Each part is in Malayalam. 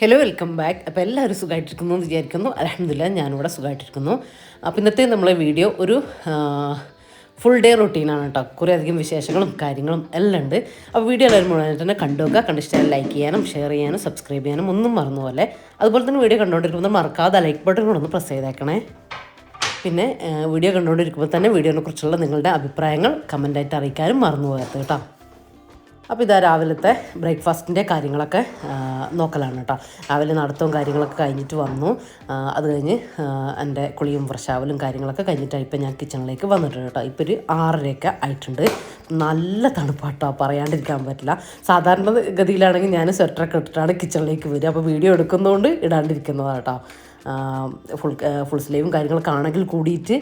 ഹലോ വെൽക്കം ബാക്ക് അപ്പോൾ എല്ലാവരും സുഖമായിട്ടിരിക്കുന്നു എന്ന് വിചാരിക്കുന്നു. അലഹമില്ല ഞാനിവിടെ സുഖമായിട്ടിരിക്കുന്നു അപ്പോൾ ഇന്നത്തെ നമ്മളെ വീഡിയോ ഒരു ഫുൾ ഡേ റൊട്ടീനാണ് കേട്ടോ കുറേ അധികം വിശേഷങ്ങളും കാര്യങ്ങളും എല്ലാം ഉണ്ട്. അപ്പോൾ വീഡിയോ എല്ലാവരും മുഴുവനായിട്ട് തന്നെ കണ്ടുവെക്കുക കണ്ടിഷ്ടം ലൈക്ക് ചെയ്യാനും ഷെയർ ചെയ്യാനും സബ്സ്ക്രൈബ് ചെയ്യാനും ഒന്നും മറന്നു പോലെ. അതുപോലെ തന്നെ വീഡിയോ കണ്ടുകൊണ്ടിരിക്കുമ്പോൾ മറക്കാതെ ലൈക്ക് ബട്ടൺ കൂടെ ഒന്ന് പ്രസ് ചെയ്തേക്കണേ. പിന്നെ വീഡിയോ കണ്ടുകൊണ്ടിരിക്കുമ്പോൾ തന്നെ വീഡിയോനെ കുറിച്ചുള്ള നിങ്ങളുടെ അഭിപ്രായങ്ങൾ കമന്റായിട്ട് അറിയിക്കാനും മറന്നു പോകരുത് കേട്ടോ അപ്പോൾ ഇതാ രാവിലത്തെ ബ്രേക്ക്ഫാസ്റ്റിന്റെ കാര്യങ്ങളൊക്കെ നോക്കലാണ് കേട്ടോ രാവിലെ നടത്തവും കാര്യങ്ങളൊക്കെ കഴിഞ്ഞിട്ട് വന്നു. അത് കഴിഞ്ഞ് എന്റെ കുളിയും പ്രശാവലും കാര്യങ്ങളൊക്കെ കഴിഞ്ഞിട്ടാണ് ഇപ്പം ഞാൻ കിച്ചണിലേക്ക് വന്നിട്ടുണ്ട് കേട്ടോ ഇപ്പോൾ ഒരു ആറരയൊക്കെ ആയിട്ടുണ്ട്. നല്ല തണുപ്പാട്ടോ പറയാണ്ടിരിക്കാൻ പറ്റില്ല. സാധാരണ ഗതിയിലാണെങ്കിൽ ഞാൻ സ്വെറ്ററൊക്കെ ഇട്ടിട്ടാണ് കിച്ചണിലേക്ക് വരിക. അപ്പോൾ വീഡിയോ എടുക്കുന്നതുകൊണ്ട് ഇടാണ്ടിരിക്കുന്നതാണ് കേട്ടോ ഫുൾ ഫുൾ സ്ലീവും കാര്യങ്ങളൊക്കെ ആണെങ്കിൽ കൂടിയിട്ട്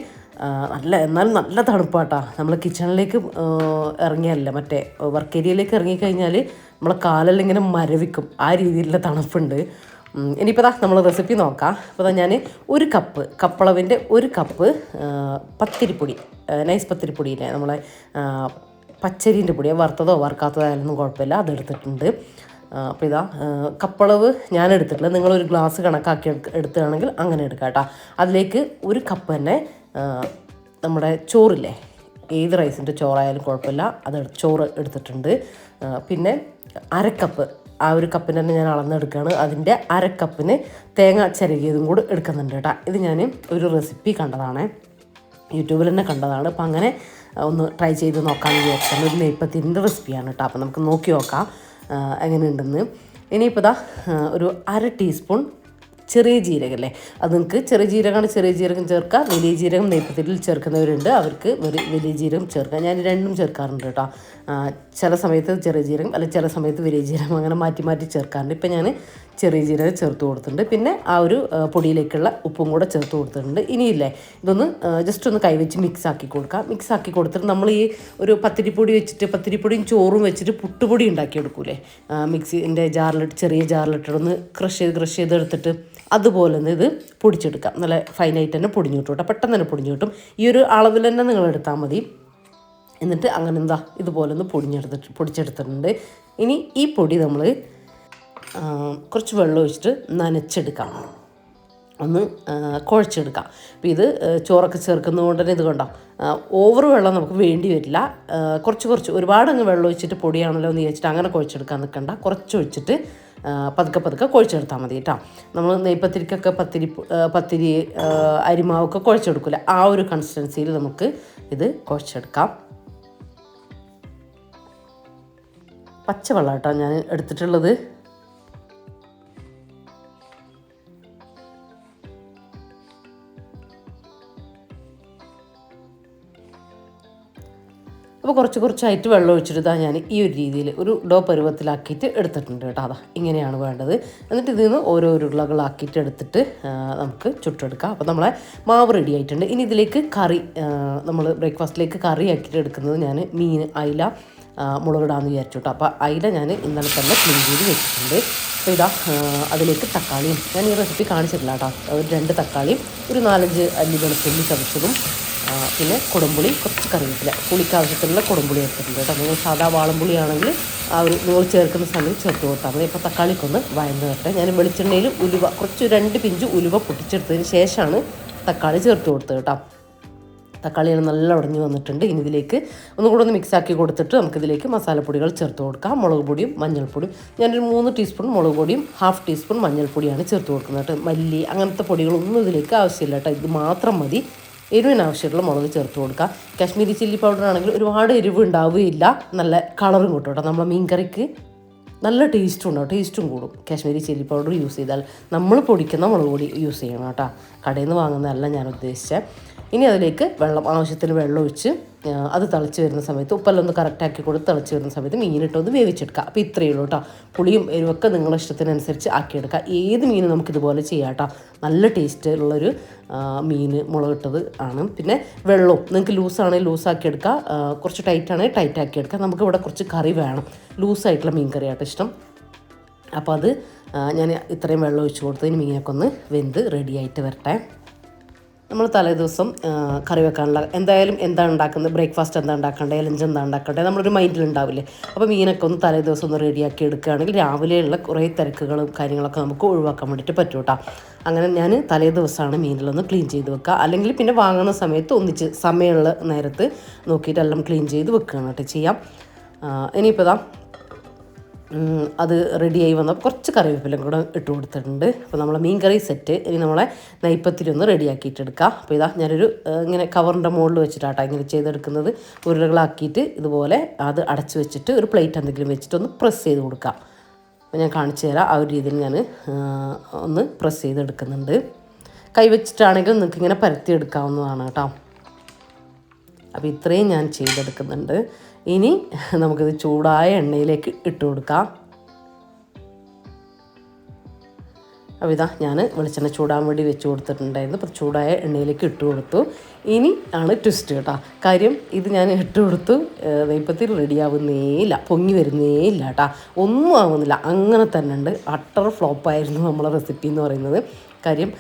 നല്ല എന്നാലും നല്ല തണുപ്പാട്ടാ. നമ്മൾ കിച്ചണിലേക്ക് ഇറങ്ങിയല്ല മറ്റേ വർക്ക് ഏരിയയിലേക്ക് ഇറങ്ങിക്കഴിഞ്ഞാൽ നമ്മളെ കാലെല്ലാം ഇങ്ങനെ മരവിക്കും. ആ രീതിയിലുള്ള തണുപ്പുണ്ട്. ഇനിയിപ്പോൾ ദാ നമ്മൾ റെസിപ്പി നോക്കാം. അപ്പോൾ ഞാൻ ഒരു കപ്പ് കപ്പളവിന്റെ ഒരു കപ്പ് പത്തിരിപ്പൊടി നൈസ് പത്തിരിപ്പൊടിയില്ലേ? നമ്മളെ പച്ചരീന്റെ പൊടി. വറുത്തതോ വറുക്കാത്തതോ ആയാലൊന്നും കുഴപ്പമില്ല അതെടുത്തിട്ടുണ്ട് അപ്പോൾ ഇതാ കപ്പളവ് ഞാൻ എടുത്തിട്ടില്ല നിങ്ങളൊരു ഗ്ലാസ് കണക്കാക്കി എടുക്ക- എടുക്കുകയാണെങ്കിൽ അങ്ങനെ എടുക്കാം കേട്ടോ അതിലേക്ക് ഒരു കപ്പ് തന്നെ നമ്മുടെ ചോറില്ലേ? ഏത് റൈസിന്റെ ചോറായാലും കുഴപ്പമില്ല. അത് ചോറ് എടുത്തിട്ടുണ്ട്. പിന്നെ അരക്കപ്പ്. ആ ഒരു കപ്പിന് തന്നെ ഞാൻ അളന്നെടുക്കുകയാണ്. അതിന്റെ അരക്കപ്പിന് തേങ്ങ ചിരകിയതും കൂടെ എടുക്കുന്നുണ്ട് കേട്ടോ. ഇത് ഞാൻ ഒരു റെസിപ്പി കണ്ടതാണ്. യൂട്യൂബിൽ തന്നെ കണ്ടതാണ്. അപ്പം അങ്ങനെ ഒന്ന് ട്രൈ ചെയ്ത് നോക്കാമെന്ന് വിചാരിച്ചാൽ ഒരു നെയ്പ്പത്തിന്റെ റെസിപ്പിയാണ് കേട്ടോ. അപ്പം നമുക്ക് നോക്കി നോക്കാം എങ്ങനെയുണ്ടെന്ന്. ഇനിയിപ്പോൾ ഇതാ ഒരു അര ടീസ്പൂൺ ചെറിയ ജീരകല്ലേ? അത് നിങ്ങൾക്ക് ചെറിയ ജീരകമാണ് ചെറിയ ജീരകം ചേർക്കുക. വലിയ ജീരകം നെയ്പ്പത്തിൽ ചേർക്കുന്നവരുണ്ട്. അവർക്ക് വലിയ ജീരകം ചേർക്കുക. ഞാൻ രണ്ടും ചേർക്കാറുണ്ട് കേട്ടോ. ചില സമയത്ത് ചെറിയ ജീരകം അല്ലെങ്കിൽ ചില സമയത്ത് വലിയ ജീരകം അങ്ങനെ മാറ്റി മാറ്റി ചേർക്കാറുണ്ട്. ഇപ്പം ഞാൻ ചെറിയ ജീരകം ചേർത്ത് കൊടുത്തിട്ടുണ്ട്. പിന്നെ ആ ഒരു പൊടിയിലേക്കുള്ള ഉപ്പും കൂടെ ചേർത്ത് കൊടുത്തിട്ടുണ്ട്. ഇനിയില്ലേ ഇതൊന്ന് ജസ്റ്റ് ഒന്ന് കൈവച്ച് മിക്സ് ആക്കി കൊടുക്കാം. മിക്സ് ആക്കി കൊടുത്തിട്ട് നമ്മൾ ഈ ഒരു പത്തിരിപ്പൊടി വെച്ചിട്ട് പത്തിരിപ്പൊടിയും ചോറും വെച്ചിട്ട് പുട്ടുപൊടി ഉണ്ടാക്കിയെടുക്കൂലേ? മിക്സിന്റെ ജാറിലിട്ട് ചെറിയ ജാറിലിട്ടിട്ട് ഒന്ന് ക്രഷ് ചെയ്ത് ക്രഷ് ചെയ്ത് എടുത്തിട്ട് അതുപോലെ തന്നെ ഇത് പൊടിച്ചെടുക്കാം. നല്ല ഫൈനായിട്ട് തന്നെ പൊടിഞ്ഞു കിട്ടും കേട്ടോ. പെട്ടെന്ന് തന്നെ പൊടിഞ്ഞു കിട്ടും. ഈ ഒരു അളവിൽ തന്നെ നിങ്ങൾ എടുത്താൽ മതി. എന്നിട്ട് അങ്ങനെന്താ ഇതുപോലെ ഒന്ന് പൊടിഞ്ഞെടുത്തിട്ട് പൊടിച്ചെടുത്തിട്ടുണ്ട്. ഇനി ഈ പൊടി നമ്മൾ കുറച്ച് വെള്ളം ഒഴിച്ചിട്ട് നനച്ചെടുക്കാം ഒന്ന് കുഴച്ചെടുക്കാം. അപ്പോൾ ഇത് ചോറൊക്കെ ചേർക്കുന്നതുകൊണ്ട് തന്നെ ഇത് കണ്ടോ? ഓവർ വെള്ളം നമുക്ക് വേണ്ടി വരില്ല. കുറച്ച് കുറച്ച് ഒരുപാട് അങ്ങ് വെള്ളം ഒഴിച്ചിട്ട് പൊടിയാണല്ലോ എന്ന് വിചാരിച്ചിട്ട് അങ്ങനെ കുഴച്ചെടുക്കാൻ നിൽക്കണ്ട. കുറച്ച് ഒഴിച്ചിട്ട് പതുക്കെ പതുക്കെ കുഴച്ചെടുത്താൽ മതി കേട്ടോ. നമ്മൾ നെയ്പ്പത്തിരിക്കൊക്കെ പത്തിരി പത്തിരി അരിമാവൊക്കെ കുഴച്ചെടുക്കില്ല? ആ ഒരു കൺസിസ്റ്റൻസിയിൽ നമുക്ക് ഇത് കുഴച്ചെടുക്കാം. പച്ചവെള്ളം കേട്ടോ ഞാൻ എടുത്തിട്ടുള്ളത്. അപ്പോൾ കുറച്ച് കുറച്ചായിട്ട് വെള്ളം ഒഴിച്ചിട്ട് ഇതാ ഞാൻ ഈ ഒരു രീതിയിൽ ഒരു ഡോ പരുവത്തിലാക്കിയിട്ട് എടുത്തിട്ടുണ്ട് കേട്ടോ. അതാ ഇങ്ങനെയാണ് വേണ്ടത്. എന്നിട്ട് ഇതിൽ നിന്ന് ഓരോ ഉരുളകളാക്കിയിട്ട് എടുത്തിട്ട് നമുക്ക് ചുട്ടെടുക്കാം. അപ്പോൾ നമ്മളെ മാവ് റെഡി ആയിട്ടുണ്ട്. ഇനി ഇതിലേക്ക് കറി നമ്മൾ ബ്രേക്ക്ഫാസ്റ്റിലേക്ക് കറി ആക്കിയിട്ട് എടുക്കുന്നത് ഞാൻ മീൻ അയില ആ, മുളകിടാന്ന് വിചാരിച്ചു കേട്ടോ. അപ്പോൾ അയില ഞാൻ ഇന്നലെ തന്നെ ക്ലീൻ ചെയ്ത് വെച്ചിട്ടുണ്ട്. അപ്പോൾ ഇതാ അതിലേക്ക് തക്കാളിയും. ഞാൻ ഈ റെസിപ്പി കാണിച്ചിട്ടില്ല കേട്ടോ. ഒരു രണ്ട് തക്കാളിയും ഒരു നാലഞ്ച് അല്ലി വെളുത്തുള്ളി ചതച്ചതും പിന്നെ കുടംപുളി കുറച്ച് കറിവേപ്പില പുളിക്ക് ആവശ്യത്തിനുള്ള കുടംപുളി എടുത്തിട്ടുണ്ട് കേട്ടോ. നിങ്ങൾ സാധാ വാളംപുളിയാണെങ്കിൽ ആ ഒരു നിങ്ങൾ ചേർക്കുന്ന സമയം ചേർത്ത് കൊടുത്താൽ മതി. ഇപ്പോൾ തക്കാളിക്കൊന്ന് വഴന്ന് വരട്ടെ ഞാൻ വെളിച്ചെണ്ണയിൽ ഉലുവ കുറച്ച് രണ്ട് പിഞ്ച് ഉലുവ പൊട്ടിച്ചെടുത്തതിന് ശേഷമാണ് തക്കാളി ചേർത്ത് കൊടുത്തത് കേട്ടോ. തക്കാളിയാണ് നല്ല ഉടഞ്ഞു വന്നിട്ടുണ്ട്. ഇനി ഇതിലേക്ക് ഒന്നും കൂടെ ഒന്ന് മിക്സ് ആക്കി കൊടുത്തിട്ട് നമുക്കിതിലേക്ക് മസാലപ്പൊടികൾ ചേർത്ത് കൊടുക്കാം. മുളക് പൊടിയും മഞ്ഞൾപ്പൊടിയും. ഞാനൊരു മൂന്ന് ടീസ്പൂൺ മുളക് പൊടിയും ഹാഫ് ടീസ്പൂൺ മഞ്ഞൾപ്പൊടിയാണ് ചേർത്ത് കൊടുക്കുന്നത് കേട്ടോ. മല്ലി അങ്ങനത്തെ പൊടികളൊന്നും ഇതിലേക്ക് ആവശ്യമില്ല കേട്ടോ. ഇത് മാത്രം മതി. എരിവിന് ആവശ്യമുള്ള മുളക് ചേർത്ത് കൊടുക്കുക കാശ്മീരി ചില്ലി പൗഡർ ആണെങ്കിൽ ഒരുപാട് എരിവ് ഉണ്ടാവുകയില്ല നല്ല കളറും കിട്ടും കേട്ടോ. നമ്മളെ മീൻകറിക്ക് നല്ല ടേസ്റ്റും ഉണ്ടാവും. ടേസ്റ്റും കൂടും. കാശ്മീരി ചില്ലി പൗഡർ യൂസ് ചെയ്താൽ നമ്മൾ പൊടിക്കുന്ന മുളക് പൊടി യൂസ് ചെയ്യണം കേട്ടോ. കടയിൽ നിന്ന് വാങ്ങുന്നതല്ല ഞാൻ ഉദ്ദേശിച്ചത്. ഇനി അതിലേക്ക് വെള്ളം ആവശ്യത്തിന് വെള്ളം ഒഴിച്ച് അത് തിളച്ച് വരുന്ന സമയത്ത് ഉപ്പെല്ലാം ഒന്ന് കറക്റ്റാക്കി കൊടുത്ത് തിളച്ച് വരുന്ന സമയത്ത് മീനിട്ട് ഒന്ന് വേവിച്ചെടുക്കുക അപ്പോൾ ഇത്രയേ ഉള്ളൂ കേട്ടോ പുളിയും എരിവൊക്കെ നിങ്ങളുടെ ഇഷ്ടത്തിനനുസരിച്ച് ആക്കിയെടുക്കുക ഏത് മീനും നമുക്കിതുപോലെ ചെയ്യാം കേട്ടോ നല്ല ടേസ്റ്റ് ഉള്ളൊരു ആ, മീൻ മുളകിട്ടത് ആണ്. പിന്നെ വെള്ളവും. നിങ്ങൾക്ക് ലൂസാണെങ്കിൽ ലൂസാക്കി എടുക്കുക കുറച്ച് ടൈറ്റ് ആണെങ്കിൽ ടൈറ്റ് ആക്കി എടുക്കുക നമുക്ക് ഇവിടെ കുറച്ച് കറി വേണം. ലൂസായിട്ടുള്ള മീൻ കറിയാട്ടോ ഇഷ്ടം. അപ്പോൾ അത് ഞാൻ ഇത്രയും വെള്ളം ഒഴിച്ച് കൊടുത്തതിന് മീനൊക്കെ ഒന്ന് വെന്ത് റെഡിയായിട്ട് വരട്ടെ. നമ്മൾ തലേ ദിവസം കറി വെക്കാനുള്ള എന്തായാലും എന്താണ് ഉണ്ടാക്കുന്നത്? ബ്രേക്ക്ഫാസ്റ്റ് എന്താ ഉണ്ടാക്കേണ്ടത്? ലഞ്ച് എന്താ ഉണ്ടാക്കേണ്ടത്? നമ്മളൊരു മൈൻഡിൽ ഉണ്ടാവില്ലേ? അപ്പോൾ മീനൊക്കെ ഒന്ന് തലേ ദിവസം ഒന്ന് റെഡിയാക്കി എടുക്കുകയാണെങ്കിൽ രാവിലെയുള്ള കുറേ തിരക്കുകളും കാര്യങ്ങളൊക്കെ നമുക്ക് ഒഴിവാക്കാൻ വേണ്ടിയിട്ട് പറ്റും കേട്ടോ. അങ്ങനെ ഞാൻ തലേ ദിവസമാണ് മീനിലൊന്ന് ക്ലീൻ ചെയ്ത് വെക്കുക. അല്ലെങ്കിൽ പിന്നെ വാങ്ങുന്ന സമയത്ത് ഒന്നിച്ച് സമയമുള്ള നേരത്ത് നോക്കിയിട്ട് എല്ലാം ക്ലീൻ ചെയ്ത് വെക്കുകയാണ് കേട്ടോ ചെയ്യാം. ഇനിയിപ്പോൾ അത് റെഡിയായി വന്നപ്പോൾ കുറച്ച് കറിവേപ്പിലും കൂടെ ഇട്ട് കൊടുത്തിട്ടുണ്ട്. അപ്പോൾ നമ്മളെ മീൻ കറി സെറ്റ് ഇനി നമ്മളെ നെയ്പ്പത്തിരി ഒന്ന് റെഡിയാക്കിയിട്ടെടുക്കാം അപ്പോൾ ഇതാ ഞാനൊരു ഇങ്ങനെ കവറിന്റെ മുകളിൽ വെച്ചിട്ടാട്ടോ ഇങ്ങനെ ചെയ്തെടുക്കുന്നത്. ഉരുളകളാക്കിയിട്ട് ഇതുപോലെ അത് അടച്ച് വെച്ചിട്ട് ഒരു പ്ലേറ്റ് എന്തെങ്കിലും വെച്ചിട്ട് ഒന്ന് പ്രസ് ചെയ്ത് കൊടുക്കാം. അപ്പോൾ ഞാൻ കാണിച്ചു തരാം. ആ ഒരു രീതിയിൽ ഞാൻ ഒന്ന് പ്രസ് ചെയ്തെടുക്കുന്നുണ്ട്. കൈ വെച്ചിട്ടാണെങ്കിൽ നിങ്ങൾക്ക് ഇങ്ങനെ പരത്തി എടുക്കാവുന്നതാണ് കേട്ടോ. അപ്പോൾ ഇത്രയും ഞാൻ ചെയ്തെടുക്കുന്നുണ്ട്. ഇനി നമുക്കിത് ചൂടായ എണ്ണയിലേക്ക് ഇട്ട് കൊടുക്കാം. അപ്പോൾ ഇതാ ഞാൻ വെളിച്ചെണ്ണ ചൂടാൻ വേണ്ടി വെച്ച് കൊടുത്തിട്ടുണ്ടായിരുന്നു. അപ്പോൾ ചൂടായ എണ്ണയിലേക്ക് ഇട്ട് കൊടുത്തു. ഇനി ആണ് ട്വിസ്റ്റ് കേട്ടോ. കാര്യം ഇത് ഞാൻ ഇട്ട് കൊടുത്തു നെയ്പ്പത്തിൽ റെഡിയാവുന്നേ ഇല്ല പൊങ്ങി വരുന്നേ ഇല്ല കേട്ടോ. ഒന്നും ആവുന്നില്ല. അങ്ങനെ തന്നെ ഉണ്ട്. അട്ടർ ഫ്ലോപ്പായിരുന്നു നമ്മളെ റെസിപ്പി എന്ന് പറയുന്നത്. കാര്യം.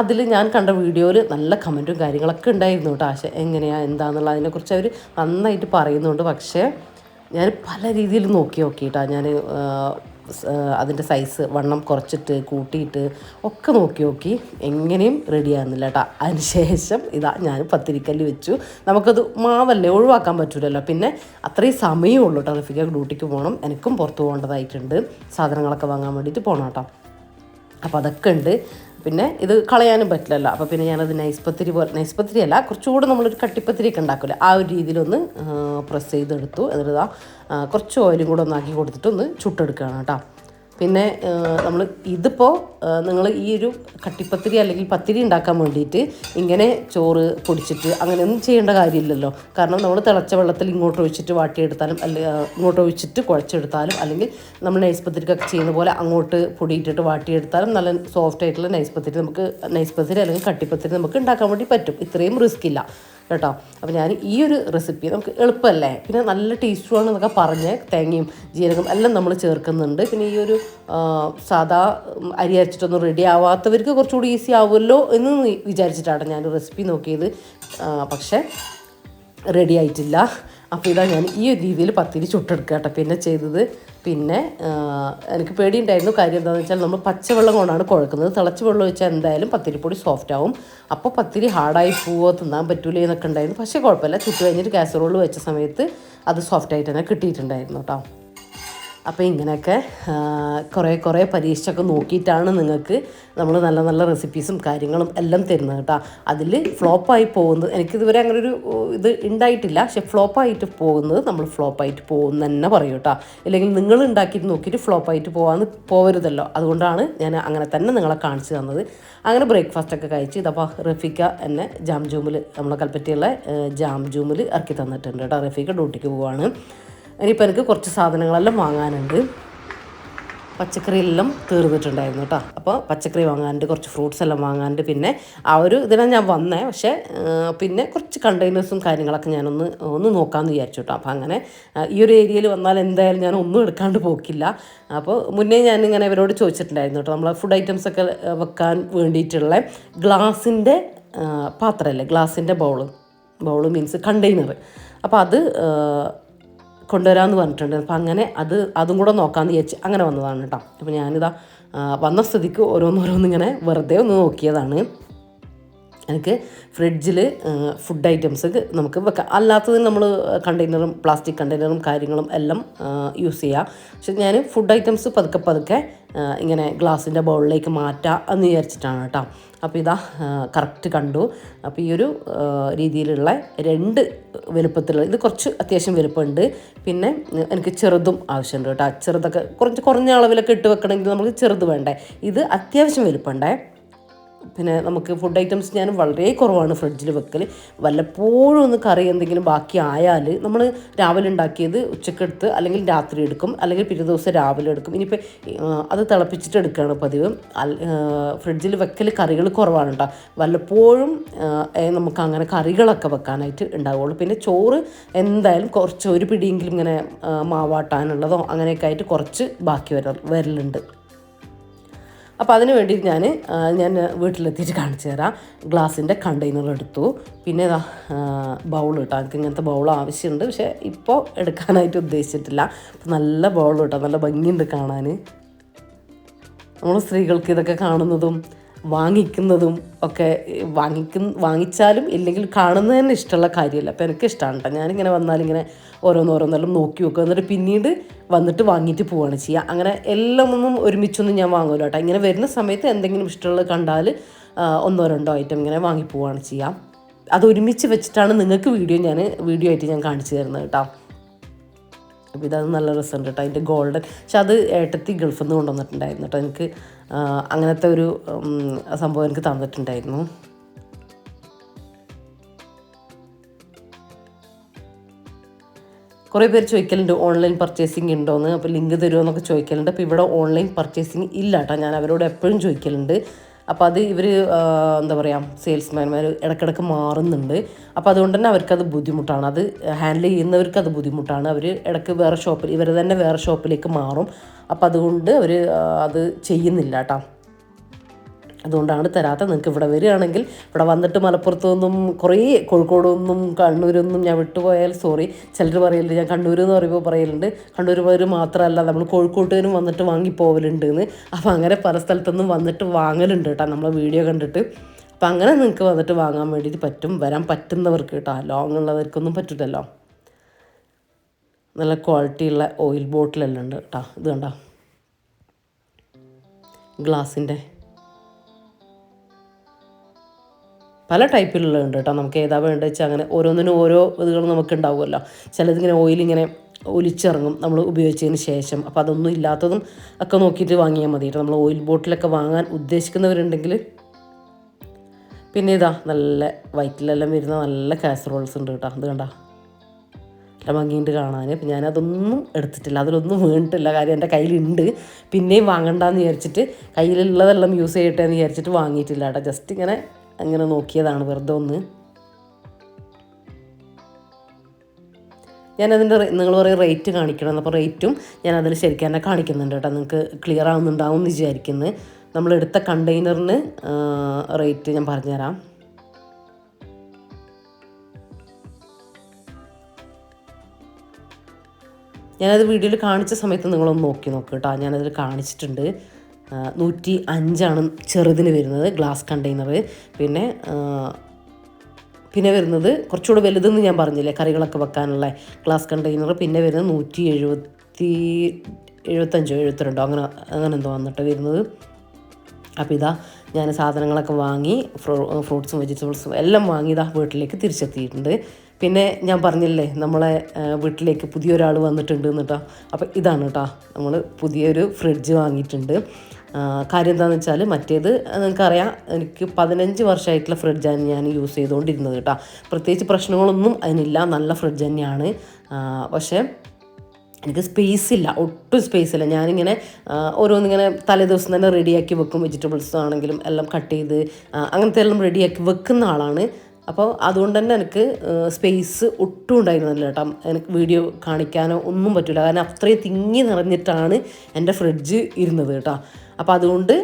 അതിൽ ഞാൻ കണ്ട വീഡിയോയിൽ നല്ല കമന്റും കാര്യങ്ങളൊക്കെ ഉണ്ടായിരുന്നു കേട്ടോ ആശ. എങ്ങനെയാണ് എന്താണെന്നുള്ള അതിനെക്കുറിച്ച് അവർ നന്നായിട്ട് പറയുന്നുണ്ട്. പക്ഷേ ഞാൻ പല രീതിയിൽ നോക്കി നോക്കിയിട്ടാണ് ഞാൻ അതിന്റെ സൈസ് വണ്ണം കുറച്ചിട്ട് കൂട്ടിയിട്ട് ഒക്കെ നോക്കി നോക്കി എങ്ങനെയും റെഡി ആകുന്നില്ല കേട്ടോ. അതിനുശേഷം ഇതാ ഞാൻ പത്തിരിക്കല്ല് വെച്ചു. നമുക്കത് മാവല്ലേ ഒഴിവാക്കാൻ പറ്റൂലല്ലോ. പിന്നെ അത്രയും സമയമേ ഉള്ളൂ കേട്ടോ റഫിക്ക ഡ്യൂട്ടിക്ക് പോകണം. എനിക്കും പുറത്ത് പോകേണ്ടതായിട്ടുണ്ട്. സാധനങ്ങളൊക്കെ വാങ്ങാൻ വേണ്ടിയിട്ട് പോകണം കേട്ടോ. അപ്പോൾ അതൊക്കെ ഉണ്ട്. പിന്നെ ഇത് കളയാനും പറ്റില്ലല്ലോ. അപ്പോൾ പിന്നെ ഞാനത് നൈസ്പത്തിരി പോലെ നൈസ്പത്തിരി അല്ല കുറച്ചുകൂടെ നമ്മളൊരു കട്ടിപ്പത്തിരിയൊക്കെ ഉണ്ടാക്കില്ല ആ ഒരു രീതിയിലൊന്ന് പ്രസ് ചെയ്തെടുത്തു. എന്നിട്ട് കുറച്ച് ഓയിലും കൂടെ ഒന്നാക്കി കൊടുത്തിട്ട് ഒന്ന് ചുട്ടെടുക്കുകയാണ് കേട്ടോ. പിന്നെ നമ്മൾ ഇതിപ്പോൾ നിങ്ങൾ ഈ ഒരു കട്ടിപ്പത്തിരി അല്ലെങ്കിൽ പത്തിരി ഉണ്ടാക്കാൻ വേണ്ടിയിട്ട് ഇങ്ങനെ ചോറ് പൊടിച്ചിട്ട് അങ്ങനെയൊന്നും ചെയ്യേണ്ട കാര്യമില്ലല്ലോ. കാരണം നമ്മൾ തിളച്ച വെള്ളത്തിൽ ഇങ്ങോട്ട് ഒഴിച്ചിട്ട് വാട്ടിയെടുത്താലും അല്ലെങ്കിൽ ഇങ്ങോട്ട് ഒഴിച്ചിട്ട് കുഴച്ചെടുത്താലും അല്ലെങ്കിൽ നമ്മൾ നൈസ് പത്തിരിക്കൊക്കെ ചെയ്യുന്ന പോലെ അങ്ങോട്ട് പൊടിയിട്ടിട്ട് വാട്ടിയെടുത്താലും നല്ല സോഫ്റ്റ് ആയിട്ടുള്ള നൈസ് പത്തിരി നമുക്ക് നൈസ് പത്തിരി അല്ലെങ്കിൽ കട്ടിപ്പത്തിരി നമുക്ക് ഉണ്ടാക്കാൻ വേണ്ടി പറ്റും. ഇത്രയും റിസ്ക് ഇല്ല. കേട്ടോ? അപ്പോൾ ഞാൻ ഈ ഒരു റെസിപ്പി നമുക്ക് എളുപ്പമല്ലേ? പിന്നെ നല്ല ടേസ്റ്റുമാണ് എന്നൊക്കെ പറഞ്ഞ് തേങ്ങയും ജീരകം എല്ലാം നമ്മൾ ചേർക്കുന്നുണ്ട്. പിന്നെ ഈ ഒരു സാധാ അരി അരച്ചിട്ടൊന്നും റെഡി ആവാത്തവർക്ക് കുറച്ചുകൂടി ഈസി ആവുമല്ലോ എന്ന് വിചാരിച്ചിട്ടാണ് ഞാൻ റെസിപ്പി നോക്കിയത്. പക്ഷേ റെഡി ആയിട്ടില്ല. അപ്പോൾ ഇതാ ഞാൻ ഈ ഒരു രീതിയിൽ പത്തിരി ചുട്ടെടുക്കുക കേട്ടോ. പിന്നെ ചെയ്തത് പിന്നെ എനിക്ക് പേടിയുണ്ടായിരുന്നു. കാര്യം എന്താണെന്ന് വെച്ചാൽ നമ്മൾ പച്ചവെള്ളം കൊണ്ടാണ് കുഴക്കുന്നത്. തിളച്ച വെള്ളം ഒഴിച്ചാൽ എന്തായാലും പത്തിരിപ്പൊടി സോഫ്റ്റ് ആവും. അപ്പോൾ പത്തിരി ഹാർഡായി പോവോ തിന്നാൻ പറ്റൂലേ എന്നൊക്കെ ഉണ്ടായിരുന്നു. പക്ഷേ കുഴപ്പമില്ല. ചുറ്റു കഴിഞ്ഞിട്ട് കാസറോൾ വെച്ച സമയത്ത് അത് സോഫ്റ്റായിട്ട് തന്നെ കിട്ടിയിട്ടുണ്ടായിരുന്നു കേട്ടോ. അപ്പോൾ ഇങ്ങനെയൊക്കെ കുറേ കുറേ പരീക്ഷയൊക്കെ നോക്കിയിട്ടാണ് നിങ്ങൾക്ക് നമ്മൾ നല്ല നല്ല റെസിപ്പീസും കാര്യങ്ങളും എല്ലാം തരുന്നത് കേട്ടോ. അതിൽ ഫ്ലോപ്പായി പോകുന്നത് എനിക്കിതുവരെ അങ്ങനെ ഒരു ഇത് ഉണ്ടായിട്ടില്ല പക്ഷെ ഫ്ലോപ്പായിട്ട് പോകുന്നത് നമ്മൾ ഫ്ലോപ്പായിട്ട് പോകുന്ന തന്നെ പറയും കേട്ടോ. ഇല്ലെങ്കിൽ നിങ്ങൾ ഉണ്ടാക്കിയിട്ട് നോക്കിയിട്ട് ഫ്ലോപ്പായിട്ട് പോകാമെന്ന് പോകരുതല്ലോ അതുകൊണ്ടാണ് ഞാൻ അങ്ങനെ തന്നെ നിങ്ങളെ കാണിച്ചു തന്നത്. അങ്ങനെ ബ്രേക്ക്ഫാസ്റ്റൊക്കെ കഴിച്ച് ഇതപ്പോൾ റഫീക്ക എന്നെ ജാം ജൂമിൽ നമ്മളെ കൽപ്പറ്റയുള്ള ജാം ജൂമിൽ ഇറക്കി തന്നിട്ടുണ്ട് കേട്ടോ. റഫീക്ക ഡ്യൂട്ടിക്ക് പോവാണ്. ഇനിയിപ്പോൾ എനിക്ക് കുറച്ച് സാധനങ്ങളെല്ലാം വാങ്ങാനുണ്ട്. പച്ചക്കറിയെല്ലാം തീർന്നിട്ടുണ്ടായിരുന്നു കേട്ടോ. അപ്പോൾ പച്ചക്കറി വാങ്ങാനുണ്ട് കുറച്ച് ഫ്രൂട്ട്സ് എല്ലാം വാങ്ങാനുണ്ട്. പിന്നെ ആ ഒരു ഇതിനാണ് ഞാൻ വന്നേ. പക്ഷേ പിന്നെ കുറച്ച് കണ്ടെയ്നേഴ്സും കാര്യങ്ങളൊക്കെ ഞാനൊന്ന് ഒന്ന് നോക്കാമെന്ന് വിചാരിച്ചു കേട്ടോ. അപ്പോൾ അങ്ങനെ ഈ ഒരു ഏരിയയിൽ വന്നാൽ എന്തായാലും ഞാൻ ഒന്നും എടുക്കാണ്ട് പോക്കില്ല. അപ്പോൾ മുന്നേ ഞാൻ ഇങ്ങനെ ഇവരോട് ചോദിച്ചിട്ടുണ്ടായിരുന്നു കേട്ടോ. നമ്മൾ ഫുഡ് ഐറ്റംസ് ഒക്കെ വെക്കാൻ വേണ്ടിയിട്ടുള്ള ഗ്ലാസിന്റെ പാത്രമല്ലേ? ഗ്ലാസിന്റെ ബൗൾ ബൗൾ മീൻസ് കണ്ടെയ്നർ അപ്പോൾ അത് കൊണ്ടുവരാമെന്ന് പറഞ്ഞിട്ടുണ്ട്. അപ്പം അങ്ങനെ അത് അതും കൂടെ നോക്കാമെന്ന് വിചാരിച്ച് അങ്ങനെ വന്നതാണ് കേട്ടോ. അപ്പോൾ ഞാനിതാ വന്ന സ്ഥിതിക്ക് ഓരോന്നോരോന്നിങ്ങനെ വെറുതെ ഒന്ന് നോക്കിയതാണ്. എനിക്ക് ഫ്രിഡ്ജിൽ ഫുഡ് ഐറ്റംസ് നമുക്ക് വെക്കാം. അല്ലാത്തതിന് നമ്മൾ കണ്ടെയ്നറും പ്ലാസ്റ്റിക് കണ്ടെയ്നറും കാര്യങ്ങളും എല്ലാം യൂസ് ചെയ്യാം. പക്ഷെ ഞാൻ ഫുഡ് ഐറ്റംസ് പതുക്കെ പതുക്കെ ഇങ്ങനെ ഗ്ലാസിന്റെ ബൗളിലേക്ക് മാറ്റാം എന്ന് വിചാരിച്ചിട്ടാണ് കേട്ടോ. അപ്പോൾ ഇതാ കറക്റ്റ് കണ്ടു. അപ്പോൾ ഈ ഒരു രീതിയിലുള്ള രണ്ട് വലുപ്പത്തിലുള്ള ഇത് കുറച്ച് അത്യാവശ്യം വലുപ്പമുണ്ട്. പിന്നെ എനിക്ക് ചെറുതും ആവശ്യമുണ്ട് കേട്ടോ. ചെറുതൊക്കെ കുറച്ച് കുറഞ്ഞ അളവിലൊക്കെ ഇട്ട് വെക്കണമെങ്കിൽ നമുക്ക് ചെറുത് വേണ്ടേ? ഇത് അത്യാവശ്യം വലുപ്പമുണ്ടേ. പിന്നെ നമുക്ക് ഫുഡ് ഐറ്റംസ് ഞാൻ വളരെ കുറവാണ് ഫ്രിഡ്ജിൽ വെക്കൽ വല്ലപ്പോഴും ഒന്ന് കറി എന്തെങ്കിലും ബാക്കി ആയാൽ നമ്മൾ രാവിലെ ഉണ്ടാക്കിയത് ഉച്ചക്കെടുത്ത് അല്ലെങ്കിൽ രാത്രി എടുക്കും. അല്ലെങ്കിൽ പിറ്റേ ദിവസം രാവിലെ എടുക്കും. ഇനിയിപ്പോൾ അത് തിളപ്പിച്ചിട്ട് എടുക്കുകയാണ് പതിവ്. ഫ്രിഡ്ജിൽ വെക്കൽ കറികൾ കുറവാണ് കേട്ടോ വല്ലപ്പോഴും നമുക്ക് അങ്ങനെ കറികളൊക്കെ വെക്കാനായിട്ട് ഉണ്ടാവുള്ളൂ. പിന്നെ ചോറ് എന്തായാലും കുറച്ച് ഒരു പിടിയെങ്കിലും ഇങ്ങനെ മാവാട്ടാനുള്ളതോ അങ്ങനെയൊക്കെ ആയിട്ട് കുറച്ച് ബാക്കി വര വരലുണ്ട്. അപ്പോൾ അതിന് വേണ്ടി ഞാൻ ഞാൻ വീട്ടിലെത്തിയിട്ട് കാണിച്ചു തരാം. ഗ്ലാസിന്റെ കണ്ടെയ്നർ എടുത്തു. പിന്നെ ഇതാ ബൗൾ കേട്ടോ എനിക്ക് ഇങ്ങനത്തെ ബൗൾ ആവശ്യമുണ്ട്. പക്ഷേ ഇപ്പോൾ എടുക്കാനായിട്ട് ഉദ്ദേശിച്ചിട്ടില്ല. നല്ല ബൗൾ കേട്ടോ നല്ല ഭംഗിയുണ്ട് കാണാൻ നമ്മൾ സ്ത്രീകൾക്ക് ഇതൊക്കെ കാണുന്നതും വാങ്ങിക്കുന്നതും ഒക്കെ വാങ്ങിക്കുന്ന വാങ്ങിച്ചാലും ഇല്ലെങ്കിൽ കാണുന്നത് തന്നെ ഇഷ്ടമുള്ള കാര്യമല്ല. അപ്പോൾ എനിക്ക് ഇഷ്ടമാണ് കേട്ടോ. ഞാനിങ്ങനെ വന്നാലിങ്ങനെ ഓരോന്നോരോന്നെല്ലാം നോക്കി വെക്കുക എന്നിട്ട് പിന്നീട് വന്നിട്ട് വാങ്ങിയിട്ട് പോവുകയാണ് ചെയ്യുക. അങ്ങനെ എല്ലാം ഒന്നും ഒരുമിച്ചൊന്നും ഞാൻ വാങ്ങൂല കേട്ടോ. ഇങ്ങനെ വരുന്ന സമയത്ത് എന്തെങ്കിലും ഇഷ്ടമുള്ളത് കണ്ടാൽ ഒന്നോ രണ്ടോ ഐറ്റം ഇങ്ങനെ വാങ്ങി പോവുകയാണ് ചെയ്യുക. അത് ഒരുമിച്ച് വെച്ചിട്ടാണ് നിങ്ങൾക്ക് വീഡിയോ ഞാൻ വീഡിയോ ആയിട്ട് ഞാൻ കാണിച്ചു തരുന്നത് കേട്ടോ. അപ്പോൾ ഇതത് നല്ല രസമുണ്ട് കേട്ടോ. അതിന്റെ ഗോൾഡൻ പക്ഷെ അത് ഏട്ടത്തി ഗൾഫിൽ നിന്ന് കൊണ്ടുവന്നിട്ടുണ്ടായിരുന്നു കേട്ടോ. എനിക്ക് അങ്ങനത്തെ ഒരു സംഭവം എനിക്ക് തന്നിട്ടുണ്ടായിരുന്നു. കുറേ പേര് ചോദിക്കലുണ്ട് ഓൺലൈൻ പർച്ചേസിങ് ഉണ്ടോയെന്ന് അപ്പോൾ ലിങ്ക് തരുമോ എന്നൊക്കെ ചോദിക്കലുണ്ട്. അപ്പോൾ ഇവിടെ ഓൺലൈൻ പർച്ചേസിങ് ഇല്ല കേട്ടോ. ഞാൻ അവരോട് എപ്പോഴും ചോദിക്കലുണ്ട്. അപ്പോൾ അത് ഇവർ എന്താ പറയുക സെയിൽസ്മാൻമാർ ഇടയ്ക്കിടയ്ക്ക് മാറുന്നുണ്ട്. അപ്പോൾ അതുകൊണ്ട് തന്നെ അവർക്കത് ബുദ്ധിമുട്ടാണ്. അത് ഹാൻഡിൽ ചെയ്യുന്നവർക്ക് അത് ബുദ്ധിമുട്ടാണ്. അവർ ഇടയ്ക്ക് വേറെ ഷോപ്പിൽ ഇവർ തന്നെ വേറെ ഷോപ്പിലേക്ക് മാറും. അപ്പോൾ അതുകൊണ്ട് അവർ അത് ചെയ്യുന്നില്ല കേട്ടോ അതുകൊണ്ടാണ് തരാത്തത്. നിങ്ങൾക്ക് ഇവിടെ വരികയാണെങ്കിൽ ഇവിടെ വന്നിട്ട് മലപ്പുറത്തു നിന്നും കുറേ കോഴിക്കോട് നിന്നും കണ്ണൂരൊന്നും ഞാൻ വിട്ടുപോയാൽ സോറി ചിലർ പറയലുണ്ട് ഞാൻ കണ്ണൂർ എന്ന് പറയുമ്പോൾ പറയലുണ്ട്. കണ്ണൂർ പേര് മാത്രമല്ല നമ്മൾ കോഴിക്കോട്ടുകാരും വന്നിട്ട് വാങ്ങിപ്പോവലുണ്ട് എന്ന് അപ്പോൾ അങ്ങനെ പല സ്ഥലത്തുനിന്നും വന്നിട്ട് വാങ്ങലുണ്ട് കേട്ടോ നമ്മളെ വീഡിയോ കണ്ടിട്ട്. അപ്പം അങ്ങനെ നിങ്ങൾക്ക് വന്നിട്ട് വാങ്ങാൻ വേണ്ടിയിട്ട് പറ്റും വരാൻ പറ്റുന്നവർക്ക് കേട്ടോ. ലോങ് ഉള്ളവർക്കൊന്നും പറ്റില്ലല്ലോ നല്ല ക്വാളിറ്റിയുള്ള ഓയിൽ ബോട്ടിലെല്ലാം ഉണ്ട് കേട്ടോ. ഇത് കണ്ടോ? ഗ്ലാസിന്റെ പല ടൈപ്പിലുള്ളതുണ്ട് കേട്ടോ. നമുക്ക് ഏതാ വേണ്ടത് വെച്ചാൽ അങ്ങനെ ഓരോന്നിനും ഓരോ ഇതുകൾ നമുക്ക് ഉണ്ടാവുമല്ലോ ചിലതിങ്ങനെ ഓയിലിങ്ങനെ ഒലിച്ചിറങ്ങും നമ്മൾ ഉപയോഗിച്ചതിന് ശേഷം. അപ്പോൾ അതൊന്നും ഇല്ലാത്തതും ഒക്കെ നോക്കിയിട്ട് വാങ്ങിയാൽ മതി കേട്ടോ. നമ്മൾ ഓയിൽ ബോട്ടിലൊക്കെ വാങ്ങാൻ ഉദ്ദേശിക്കുന്നവരുണ്ടെങ്കിൽ പിന്നെ ഇതാ നല്ല വയറ്റിലെല്ലാം വരുന്ന നല്ല കാസറോൾസ് ഉണ്ട് കേട്ടോ. അത് കണ്ട? നല്ല ഭംഗിയുണ്ട് കാണാൻ. അപ്പം ഞാനതൊന്നും എടുത്തിട്ടില്ല. അതിലൊന്നും വീണിട്ടില്ല കാര്യം എന്റെ കയ്യിലുണ്ട്. പിന്നെയും വാങ്ങണ്ടെന്ന് വിചാരിച്ചിട്ട് കയ്യിലുള്ളതെല്ലാം യൂസ് ചെയ്യട്ടെ എന്ന് വിചാരിച്ചിട്ട് വാങ്ങിയിട്ടില്ല കേട്ടോ. ജസ്റ്റ് ഇങ്ങനെ അങ്ങനെ നോക്കിയതാണ് വെറുതെ ഒന്ന്. ഞാനതിന്റെ നിങ്ങൾ പറയും റേറ്റ് കാണിക്കണം അപ്പോൾ റേറ്റും ഞാൻ അതിൽ ശരിക്കും തന്നെ കാണിക്കുന്നുണ്ട് കേട്ടോ. നിങ്ങൾക്ക് ക്ലിയർ ആവുന്നുണ്ടാവും എന്ന് വിചാരിക്കുന്നത് നമ്മളെടുത്ത കണ്ടെയ്നറിന് റേറ്റ് ഞാൻ പറഞ്ഞുതരാം. ഞാനത് വീഡിയോയിൽ കാണിച്ച സമയത്ത് നിങ്ങളൊന്ന് നോക്കി നോക്ക് കേട്ടോ. ഞാനതിൽ കാണിച്ചിട്ടുണ്ട്. നൂറ്റി അഞ്ചാണ് ചെറുതിന് വരുന്നത് ഗ്ലാസ് കണ്ടെയ്നർ പിന്നെ പിന്നെ വരുന്നത് കുറച്ചുകൂടെ വലുതെന്ന് ഞാൻ പറഞ്ഞില്ലേ കറികളൊക്കെ വെക്കാനുള്ള ഗ്ലാസ് കണ്ടെയ്നർ പിന്നെ വരുന്നത് നൂറ്റി എഴുപത്തി എഴുപത്തഞ്ചോ എഴുപത്തിരണ്ടോ അങ്ങനെ അങ്ങനെ എന്തോ വന്നിട്ട് വരുന്നത്. അപ്പോൾ ഇതാ ഞാൻ സാധനങ്ങളൊക്കെ വാങ്ങി ഫ്രൂ ഫ്രൂട്ട്സും വെജിറ്റബിൾസും എല്ലാം വാങ്ങി ഇതാ വീട്ടിലേക്ക് തിരിച്ചെത്തിയിട്ടുണ്ട്. പിന്നെ ഞാൻ പറഞ്ഞില്ലേ നമ്മളെ വീട്ടിലേക്ക് പുതിയൊരാൾ വന്നിട്ടുണ്ട് എന്നിട്ടോ അപ്പോൾ ഇതാണ് കേട്ടോ നമ്മൾ പുതിയൊരു ഫ്രിഡ്ജ് വാങ്ങിയിട്ടുണ്ട്. കാര്യം എന്താണെന്ന് വെച്ചാൽ മറ്റേത് നിങ്ങൾക്കറിയാം എനിക്ക് പതിനഞ്ച് വർഷമായിട്ടുള്ള ഫ്രിഡ്ജാണ് ഞാൻ യൂസ് ചെയ്തുകൊണ്ടിരുന്നത് കേട്ടോ. പ്രത്യേകിച്ച് പ്രശ്നങ്ങളൊന്നും അതിനില്ല നല്ല ഫ്രിഡ്ജ് തന്നെയാണ്. പക്ഷേ എനിക്ക് സ്പേസ് ഇല്ല ഒട്ടും സ്പേസ് ഇല്ല. ഞാനിങ്ങനെ ഓരോന്നിങ്ങനെ തലേ ദിവസം തന്നെ റെഡിയാക്കി വെക്കും. വെജിറ്റബിൾസ് ആണെങ്കിലും എല്ലാം കട്ട് ചെയ്ത് അങ്ങനത്തെ എല്ലാം റെഡിയാക്കി വെക്കുന്ന ആളാണ്. അപ്പോൾ അതുകൊണ്ട് തന്നെ എനിക്ക് സ്പേസ് ഒട്ടും ഉണ്ടായിരുന്നില്ല കേട്ടോ. എനിക്ക് വീഡിയോ കാണിക്കാനോ ഒന്നും പറ്റില്ല കാരണം അത്രയും തിങ്ങി നിറഞ്ഞിട്ടാണ് എന്റെ ഫ്രിഡ്ജ് ഇരുന്നത് കേട്ടോ. അപ്പോൾ അതുകൊണ്ട്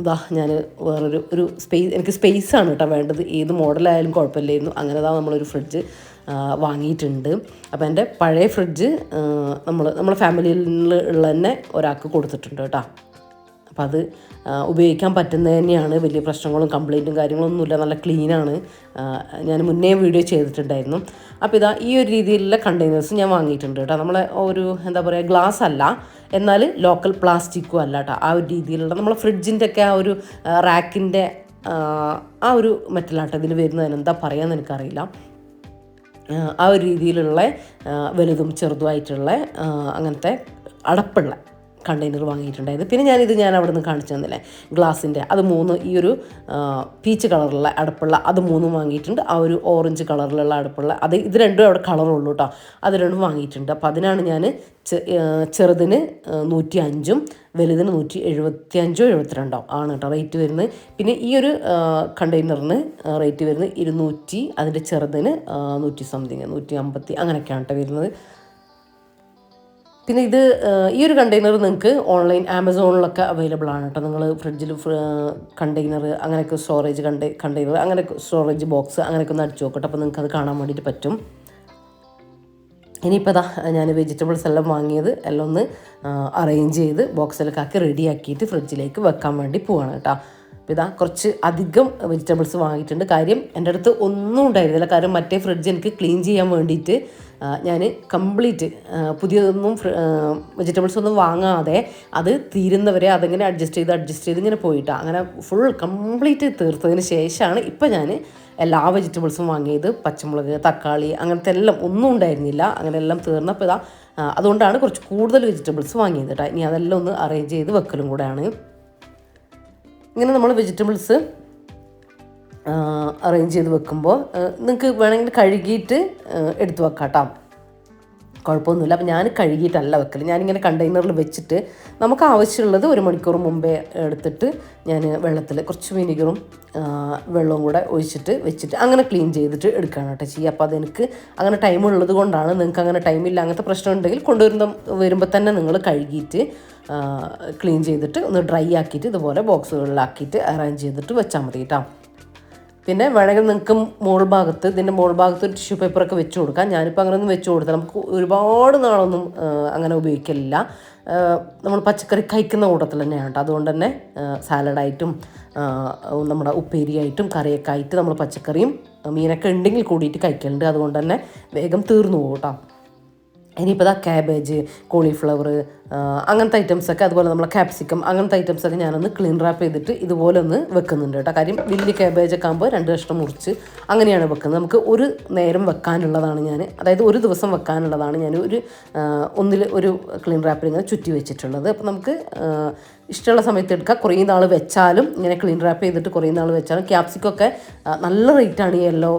ഇതാ ഞാൻ വേറൊരു ഒരു സ്പേസ് എനിക്ക് സ്പേസ് ആണ് കേട്ടോ വേണ്ടത്. ഏത് മോഡലായാലും കുഴപ്പമില്ലായിരുന്നു. അങ്ങനെ ഇതാ നമ്മളൊരു ഫ്രിഡ്ജ് വാങ്ങിയിട്ടുണ്ട്. അപ്പോൾ എന്റെ പഴയ ഫ്രിഡ്ജ് നമ്മൾ നമ്മളെ ഫാമിലിയിൽ ഉള്ള തന്നെ ഒരാൾക്ക് കൊടുത്തിട്ടുണ്ട് കേട്ടോ. അപ്പോൾ അത് ഉപയോഗിക്കാൻ പറ്റുന്നത് തന്നെയാണ്. വലിയ പ്രശ്നങ്ങളും കംപ്ലൈന്റും കാര്യങ്ങളൊന്നുമില്ല. നല്ല ക്ലീനാണ്. ഞാൻ മുന്നേ വീഡിയോ ചെയ്തിട്ടുണ്ടായിരുന്നു. അപ്പോൾ ഇതാ ഈ ഒരു രീതിയിലുള്ള കണ്ടെയ്നേഴ്സ് ഞാൻ വാങ്ങിയിട്ടുണ്ട് കേട്ടോ. നമ്മളെ ഒരു എന്താ പറയുക ഗ്ലാസ് അല്ല. എന്നാൽ ലോക്കൽ പ്ലാസ്റ്റിക്കും അല്ല കേട്ടോ. ആ ഒരു രീതിയിലുള്ള നമ്മളെ ഫ്രിഡ്ജിന്റെ ഒക്കെ ആ ഒരു റാക്കിന്റെ ആ ഒരു മെറ്റലാട്ടോ ഇതിന് വരുന്നതിന് എന്താ പറയുക എനിക്കറിയില്ല. ആ, ഒരു രീതിയിലുള്ള വലുതും ചെറുതുമായിട്ടുള്ള അങ്ങനത്തെ അടപ്പുള്ള കണ്ടെയ്നർ വാങ്ങിയിട്ടുണ്ടായത്. പിന്നെ ഞാനിത് ഞാൻ അവിടെ നിന്ന് കാണിച്ചു തന്നില്ലേ? ഗ്ലാസിന്റെ. അത് മൂന്ന് ഈ ഒരു പീച്ച് കളറുള്ള അടുപ്പുള്ള അത് മൂന്നും വാങ്ങിയിട്ടുണ്ട്. ആ ഒരു ഓറഞ്ച് കളറിലുള്ള അടുപ്പുള്ള അത് ഇത് രണ്ടും അവിടെ കളറുള്ളൂ കേട്ടോ അത് രണ്ടും വാങ്ങിയിട്ടുണ്ട്. അപ്പോൾ അതിനാണ് ഞാൻ ചെറുതിന് നൂറ്റി അഞ്ചും വലുതിന് നൂറ്റി എഴുപത്തി അഞ്ചോ എഴുപത്തിരണ്ടോ ആണ് കേട്ടോ റേറ്റ് വരുന്നത്. പിന്നെ ഈ ഒരു കണ്ടെയ്നറിന് റേറ്റ് വരുന്നത് ഇരുന്നൂറ്റി അതിന്റെ ചെറുതിന് നൂറ്റി സംതിങ് നൂറ്റി അമ്പത്തി അങ്ങനെയൊക്കെയാണ് കേട്ടോ വരുന്നത്. പിന്നെ ഇത് ഈ ഒരു കണ്ടെയ്നർ നിങ്ങൾക്ക് ഓൺലൈൻ ആമസോണിലൊക്കെ അവൈലബിൾ ആണ് കേട്ടോ നിങ്ങൾ ഫ്രിഡ്ജിൽ കണ്ടെയ്നർ അങ്ങനെയൊക്കെ സ്റ്റോറേജ് കണ്ടെ കണ്ടെയ്നർ അങ്ങനെ സ്റ്റോറേജ് ബോക്സ് അങ്ങനെയൊക്കെ ഒന്ന് അടിച്ചു നോക്കട്ടെ. അപ്പോൾ നിങ്ങൾക്ക് അത് കാണാൻ വേണ്ടിയിട്ട് പറ്റും. ഇനിയിപ്പോൾ അതാ ഞാൻ വെജിറ്റബിൾസ് എല്ലാം വാങ്ങിയത് എല്ലാം ഒന്ന് അറേഞ്ച് ചെയ്ത് ബോക്സിലൊക്കെ ആക്കി റെഡിയാക്കിയിട്ട് ഫ്രിഡ്ജിലേക്ക് വെക്കാൻ വേണ്ടി പോവാണ് കേട്ടോ അപ്പോൾ ഇതാ കുറച്ച് അധികം വെജിറ്റബിൾസ് വാങ്ങിയിട്ടുണ്ട്. കാര്യം എന്റെ അടുത്ത് ഒന്നും ഉണ്ടായിരുന്നില്ല. കാര്യം മറ്റേ ഫ്രിഡ്ജ് എനിക്ക് ക്ലീൻ ചെയ്യാൻ വേണ്ടിയിട്ട് ഞാൻ കംപ്ലീറ്റ് പുതിയതൊന്നും വെജിറ്റബിൾസ് ഒന്നും വാങ്ങാതെ അത് തീരുന്നവരെ അതിങ്ങനെ അഡ്ജസ്റ്റ് ചെയ്ത് അഡ്ജസ്റ്റ് ചെയ്ത് ഇങ്ങനെ പോയിട്ടാണ് അങ്ങനെ ഫുൾ കംപ്ലീറ്റ് തീർത്തതിന് ശേഷമാണ് ഇപ്പം ഞാൻ എല്ലാ വെജിറ്റബിൾസും വാങ്ങിയത്. പച്ചമുളക് തക്കാളി അങ്ങനത്തെ എല്ലാം ഒന്നും ഉണ്ടായിരുന്നില്ല. അങ്ങനെ എല്ലാം തീർന്നപ്പോൾ ഇതാ അതുകൊണ്ടാണ് കുറച്ച് കൂടുതൽ വെജിറ്റബിൾസ് വാങ്ങിയത് കേട്ടോ ഇനി അതെല്ലാം ഒന്ന് അറേഞ്ച് ചെയ്ത് വെക്കലും കൂടെയാണ് ഇങ്ങനെ നമ്മൾ വെജിറ്റബിൾസ് അറേഞ്ച് ചെയ്ത് വെക്കുമ്പോൾ നിങ്ങൾക്ക് വേണമെങ്കിൽ കഴുകിയിട്ട് എടുത്തു വെക്കാം കേട്ടോ കുഴപ്പമൊന്നുമില്ല. അപ്പം ഞാൻ കഴുകിയിട്ടല്ല വെക്കൽ ഞാനിങ്ങനെ കണ്ടെയ്നറിൽ വെച്ചിട്ട് നമുക്ക് ആവശ്യമുള്ളത് ഒരു മണിക്കൂർ മുമ്പേ എടുത്തിട്ട് ഞാൻ വെള്ളത്തിൽ കുറച്ച് വിനീഗറും വെള്ളവും കൂടെ ഒഴിച്ചിട്ട് വെച്ചിട്ട് അങ്ങനെ ക്ലീൻ ചെയ്തിട്ട് എടുക്കുകയാണ് കേട്ടോ ചെയ്യുക. അപ്പോൾ അതെനിക്ക് അങ്ങനെ ടൈം കൊണ്ടാണ് നിങ്ങൾക്ക് അങ്ങനെ ടൈമില്ല അങ്ങനത്തെ പ്രശ്നം ഉണ്ടെങ്കിൽ കൊണ്ടുവരുന്ന വരുമ്പോൾ തന്നെ നിങ്ങൾ കഴുകിയിട്ട് ക്ലീൻ ചെയ്തിട്ട് ഒന്ന് ഡ്രൈ ആക്കിയിട്ട് ഇതുപോലെ ബോക്സുകളിലാക്കിയിട്ട് അറേഞ്ച് ചെയ്തിട്ട് വെച്ചാൽ മതി കേട്ടോ. പിന്നെ വേണമെങ്കിൽ നിങ്ങൾക്ക് മോൾ ഭാഗത്ത് ഇതിന്റെ മോൾ ഭാഗത്ത് ഒരു ടിഷ്യൂ പേപ്പറൊക്കെ വെച്ച് കൊടുക്കാം. ഞാനിപ്പോൾ അങ്ങനെ ഒന്നും വെച്ച് കൊടുത്താൽ നമുക്ക് ഒരുപാട് നാളൊന്നും അങ്ങനെ ഉപയോഗിക്കലില്ല. നമ്മൾ പച്ചക്കറി കഴിക്കുന്ന കൂട്ടത്തിൽ തന്നെയാണ് കേട്ടോ. അതുകൊണ്ട് തന്നെ സാലഡായിട്ടും നമ്മുടെ ഉപ്പേരിയായിട്ടും കറിയൊക്കെ ആയിട്ട് നമ്മൾ പച്ചക്കറിയും മീനൊക്കെ ഉണ്ടെങ്കിൽ കൂടിയിട്ട് കഴിക്കലുണ്ട്. അതുകൊണ്ട് തന്നെ വേഗം തീർന്നു പോകും കേട്ടോ. ഇനിയിപ്പോൾ ഇതാ ക്യാബേജ് കോളിഫ്ലവർ അങ്ങനത്തെ ഐറ്റംസൊക്കെ അതുപോലെ നമ്മളെ ക്യാപ്സിക്കം അങ്ങനത്തെ ഐറ്റംസൊക്കെ ഞാനൊന്ന് ക്ലീൻ റാപ്പ് ചെയ്തിട്ട് ഇതുപോലെ ഒന്ന് വെക്കുന്നുണ്ട് കേട്ടോ. കാര്യം വലിയ ക്യാബേജൊക്കെ ആകുമ്പോൾ രണ്ട് കഷ്ണം മുറിച്ച് അങ്ങനെയാണ് വെക്കുന്നത്. നമുക്ക് ഒരു നേരം വെക്കാനുള്ളതാണ് ഞാൻ അതായത് ഒരു ദിവസം വെക്കാനുള്ളതാണ് ഞാൻ ഒരു ഒന്നിൽ ഒരു ക്ലീൻ റാപ്പിൽ ഇങ്ങനെ ചുറ്റി വെച്ചിട്ടുള്ളത്. അപ്പോൾ നമുക്ക് ഇഷ്ടമുള്ള സമയത്ത് എടുക്കുക. കുറേ നാൾ വെച്ചാലും ഇങ്ങനെ ക്ലീൻ റാപ്പ് ചെയ്തിട്ട് കുറേ നാൾ വെച്ചാലും ക്യാപ്സിക്കൊക്കെ നല്ല റേറ്റാണ് ഈ യെല്ലോ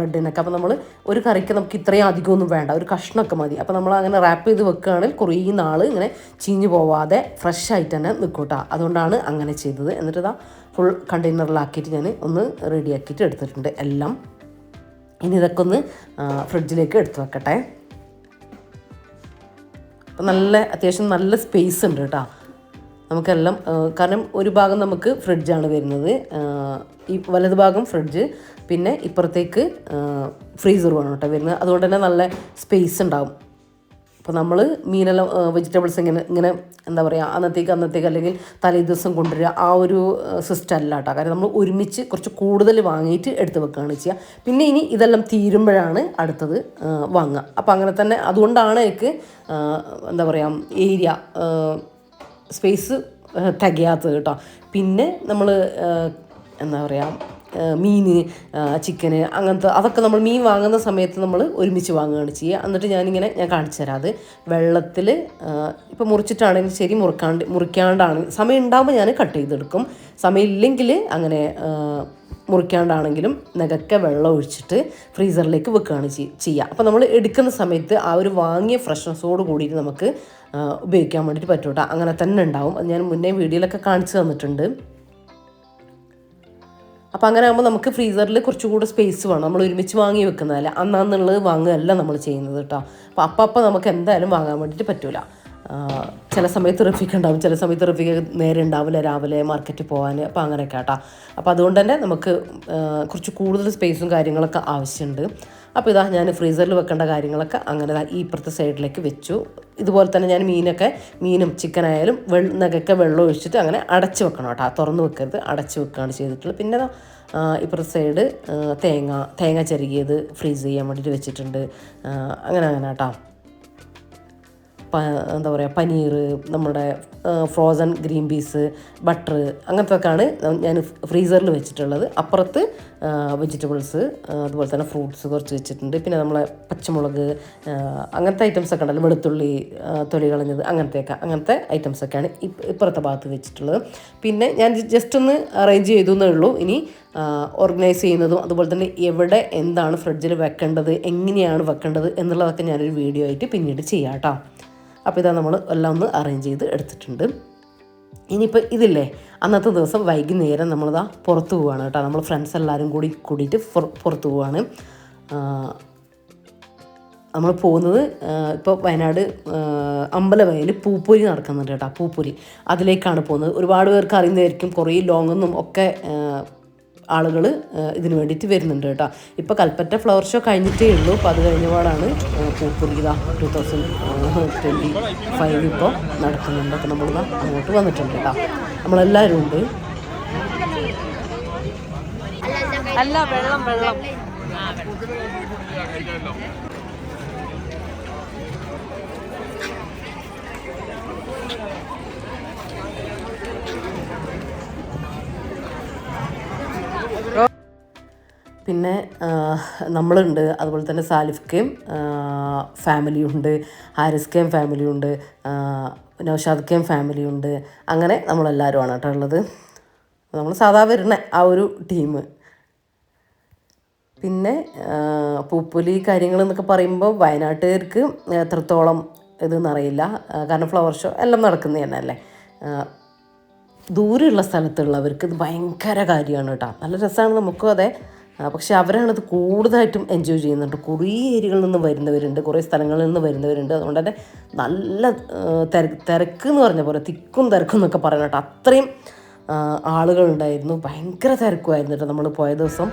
റെഡിനൊക്കെ അപ്പോൾ നമ്മൾ ഒരു കറിക്ക് നമുക്ക് ഇത്രയും അധികമൊന്നും വേണ്ട. ഒരു കഷ്ണമൊക്കെ മതി. അപ്പോൾ നമ്മൾ അങ്ങനെ റാപ്പ് ചെയ്ത് വെക്കുകയാണെങ്കിൽ കുറേ നാൾ ഇങ്ങനെ ചീഞ്ഞു പോവാതെ ഫ്രഷ് ആയിട്ട് തന്നെ നിൽക്കൂട്ടാ അതുകൊണ്ടാണ് അങ്ങനെ ചെയ്തത്. എന്നിട്ട് ഇതാ ഫുൾ കണ്ടെയ്നറിലാക്കിയിട്ട് ഞാൻ ഒന്ന് റെഡിയാക്കിയിട്ട് എടുത്തിട്ടുണ്ട്. എല്ലാം ഇനി ഇതൊക്കെ ഒന്ന് ഫ്രിഡ്ജിലേക്ക് എടുത്തു വെക്കട്ടെ. അപ്പം നല്ല അത്യാവശ്യം നല്ല സ്പേസ് ഉണ്ട് കേട്ടോ നമുക്കെല്ലാം കാരണം ഒരു ഭാഗം നമുക്ക് ഫ്രിഡ്ജാണ് വരുന്നത്. ഈ വലത് ഭാഗം ഫ്രിഡ്ജ് പിന്നെ ഇപ്പുറത്തേക്ക് ഫ്രീസറുമാണ് കേട്ടോ വരുന്നത്. അതുകൊണ്ട് തന്നെ നല്ല സ്പേസ് ഉണ്ടാവും. അപ്പോൾ നമ്മൾ മീനെല്ലാം വെജിറ്റബിൾസ് ഇങ്ങനെ ഇങ്ങനെ എന്താ പറയുക അന്നത്തേക്ക് അന്നത്തേക്ക് അല്ലെങ്കിൽ തലേ ദിവസം കൊണ്ടുവരിക ആ ഒരു സിസ്റ്റം അല്ല കേട്ടോ. കാരണം നമ്മൾ ഒരുമിച്ച് കുറച്ച് കൂടുതൽ വാങ്ങിയിട്ട് എടുത്ത് വെക്കുകയാണ് ചെയ്യുക പിന്നെ ഇനി ഇതെല്ലാം തീരുമ്പോഴാണ് അടുത്തത് വാങ്ങുക. അപ്പോൾ അങ്ങനെ തന്നെ അതുകൊണ്ടാണ് എനിക്ക് എന്താ പറയുക ഏരിയ സ്പേസ് തികയാത്തത് കേട്ടോ. പിന്നെ നമ്മൾ എന്താ പറയുക മീൻ ചിക്കന് അങ്ങനത്തെ അതൊക്കെ നമ്മൾ മീൻ വാങ്ങുന്ന സമയത്ത് നമ്മൾ ഒരുമിച്ച് വാങ്ങുകയാണ് ചെയ്യുക. എന്നിട്ട് ഞാനിങ്ങനെ ഞാൻ കാണിച്ചു തരാം. അത് വെള്ളത്തിൽ ഇപ്പോൾ മുറിച്ചിട്ടാണെങ്കിൽ ശരി മുറുക്കാണ്ട് മുറിക്കാണ്ടാണ്. സമയം ഉണ്ടാകുമ്പോൾ ഞാൻ കട്ട് ചെയ്തെടുക്കും. സമയം ഇല്ലെങ്കിൽ അങ്ങനെ മുറിക്കാണ്ടാണെങ്കിലും നഗക്കെ വെള്ളം ഒഴിച്ചിട്ട് ഫ്രീസറിലേക്ക് വെക്കുകയാണ് ചെയ്യ- ചെയ്യുക. അപ്പോൾ നമ്മൾ എടുക്കുന്ന സമയത്ത് ആ ഒരു വാങ്ങിയ ഫ്രഷ്നെസ്സോട് കൂടിയിട്ട് നമുക്ക് ഉപയോഗിക്കാൻ വേണ്ടിയിട്ട് പറ്റൂട്ടോ അങ്ങനെ തന്നെ ഉണ്ടാവും. അത് ഞാൻ മുന്നേ വീഡിയോയിലൊക്കെ കാണിച്ചു തന്നിട്ടുണ്ട്. അപ്പോൾ അങ്ങനെ ആകുമ്പോൾ നമുക്ക് ഫ്രീസറിൽ കുറച്ചുകൂടെ സ്പേസ് വേണം. നമ്മൾ ഒരുമിച്ച് വാങ്ങി വെക്കുന്നതല്ല. അന്നാന്നുള്ളത് വാങ്ങുകയല്ല നമ്മൾ ചെയ്യുന്നത് കേട്ടോ അപ്പോൾ അപ്പം അപ്പം നമുക്ക് എന്തായാലും വാങ്ങാൻ വേണ്ടിയിട്ട് പറ്റൂല. ചില സമയത്ത് റഫിക്ക് ഉണ്ടാവും. ചില സമയത്ത് റഫിക്ക് നേരെ ഉണ്ടാവില്ല രാവിലെ മാർക്കറ്റ് പോകാൻ അപ്പോൾ അങ്ങനെയൊക്കെ കേട്ടോ അപ്പോൾ അതുകൊണ്ട് തന്നെ നമുക്ക് കുറച്ച് കൂടുതൽ സ്പേസും കാര്യങ്ങളൊക്കെ ആവശ്യമുണ്ട് അപ്പോൾ ഇതാ ഞാൻ ഫ്രീസറിൽ വെക്കേണ്ട കാര്യങ്ങളൊക്കെ അങ്ങനെ ഈ ഇപ്പുറത്തെ സൈഡിലേക്ക് വെച്ചു. ഇതുപോലെ തന്നെ ഞാൻ മീനൊക്കെ മീനും ചിക്കനായാലും വെള്ള നഗൊക്കെ വെള്ളം ഒഴിച്ചിട്ട് അങ്ങനെ അടച്ച് വെക്കണം കേട്ടോ. തുറന്ന് വെക്കരുത് അടച്ച് വെക്കുകയാണ് ചെയ്തിട്ടുള്ളത്. പിന്നെ ഇപ്പുറത്തെ സൈഡ് തേങ്ങ തേങ്ങ ചെറുകിയത് ഫ്രീസ് ചെയ്യാൻ വേണ്ടിയിട്ട് വെച്ചിട്ടുണ്ട്. അങ്ങനെ അങ്ങനെ കേട്ടോ. എന്താ പറയുക പനീർ നമ്മുടെ ഫ്രോസൺ ഗ്രീൻ പീസ് ബട്ടർ അങ്ങനത്തെയൊക്കെയാണ് ഞാൻ ഫ്രീസറിൽ വെച്ചിട്ടുള്ളത്. അപ്പുറത്ത് വെജിറ്റബിൾസ് അതുപോലെ തന്നെ ഫ്രൂട്ട്സ് കുറച്ച് വെച്ചിട്ടുണ്ട്. പിന്നെ നമ്മളെ പച്ചമുളക് അങ്ങനത്തെ ഐറ്റംസ് ഒക്കെ ഉണ്ടല്ലോ. വെളുത്തുള്ളി തൊലി കളഞ്ഞത് അങ്ങനത്തെയൊക്കെ അങ്ങനത്തെ ഐറ്റംസ് ഒക്കെയാണ് ഇപ്പുറത്തെ ഭാഗത്ത് വെച്ചിട്ടുള്ളത്. പിന്നെ ഞാൻ ജസ്റ്റ് ഒന്ന് അറേഞ്ച് ചെയ്തു എന്നേ ഉള്ളൂ. ഇനി ഓർഗനൈസ് ചെയ്യുന്നതും അതുപോലെ തന്നെ എവിടെ എന്താണ് ഫ്രിഡ്ജിൽ വെക്കേണ്ടത് എങ്ങനെയാണ് വെക്കേണ്ടത് എന്നുള്ളതൊക്കെ ഞാനൊരു വീഡിയോ ആയിട്ട് പിന്നീട് ചെയ്യാം കേട്ടോ. അപ്പോൾ ഇതാ നമ്മൾ എല്ലാം ഒന്ന് അറേഞ്ച് ചെയ്ത് എടുത്തിട്ടുണ്ട്. ഇനിയിപ്പോൾ ഇതില്ലേ അന്നത്തെ ദിവസം വൈകുന്നേരം നമ്മളിതാ പുറത്ത് പോവാണ് കേട്ടോ. നമ്മൾ ഫ്രണ്ട്സ് എല്ലാവരും കൂടി കൂടിയിട്ട് പുറ- പുറത്ത് പോവുകയാണ് നമ്മൾ പോകുന്നത് ഇപ്പോൾ വയനാട് അമ്പലവയൽ പൂപ്പൊലി നടക്കുന്നുണ്ട് കേട്ടോ പൂപ്പൊലി അതിലേക്കാണ് പോകുന്നത്. ഒരുപാട് പേർക്ക് അറിയുന്നതായിരിക്കും കുറേ ലോങ്ങൊന്നും ഒക്കെ ആളുകൾ ഇതിന് വേണ്ടിയിട്ട് വരുന്നുണ്ട് കേട്ടോ. ഇപ്പോൾ കൽപ്പറ്റ ഫ്ലവർ ഷോ കഴിഞ്ഞിട്ടേ ഉള്ളൂ. അപ്പോൾ അത് കഴിഞ്ഞപാടാണ് പൂപ്പൊലി ഇതാ ടു തൗസൻഡ് ട്വന്റി ഫൈവ് ഇപ്പോൾ നടക്കുന്നുണ്ട്. അപ്പോൾ നമ്മൾ അങ്ങോട്ട് വന്നിട്ടുണ്ട് കേട്ടോ. നമ്മളെല്ലാവരും ഉണ്ട്. അല്ല വെള്ളം വെള്ളം. പിന്നെ നമ്മളുണ്ട്. അതുപോലെ തന്നെ സാലിഫ്ക്കയും ഫാമിലിയുണ്ട്. ഹാരിസ്ക്കയും ഫാമിലിയുണ്ട്. നൗഷാദ്ക്കയും ഫാമിലിയുണ്ട്. അങ്ങനെ നമ്മളെല്ലാവരുമാണ് കേട്ടോ ഉള്ളത്. നമ്മൾ സാധാ വരുന്ന ആ ഒരു ടീം. പിന്നെ പൂപ്പുലി കാര്യങ്ങൾ എന്നൊക്കെ പറയുമ്പോൾ വയനാട്ടുകാർക്ക് എത്രത്തോളം ഇതെന്നറിയില്ല. കാരണം ഫ്ലവർ ഷോ എല്ലാം നടക്കുന്നത് തന്നെ അല്ലേ? ദൂരെയുള്ള സ്ഥലത്തുള്ളവർക്ക് ഇത് ഭയങ്കര കാര്യമാണ് കേട്ടോ. നല്ല രസമാണ് നമുക്കും അതെ. പക്ഷേ അവരാണ് ഇത് കൂടുതലായിട്ടും എൻജോയ് ചെയ്യുന്നുണ്ട്. കുറേ ഏരിയകളിൽ നിന്ന് വരുന്നവരുണ്ട് കുറേ സ്ഥലങ്ങളിൽ നിന്ന് വരുന്നവരുണ്ട്. അതുകൊണ്ട് തന്നെ നല്ല തിരക്ക് എന്ന് പറഞ്ഞ പോലെ തിക്കും തിരക്കും എന്നൊക്കെ പറയണം കേട്ടോ. അത്രയും ആളുകളുണ്ടായിരുന്നു. ഭയങ്കര തിരക്കുമായിരുന്നു കേട്ടോ നമ്മൾ പോയ ദിവസം.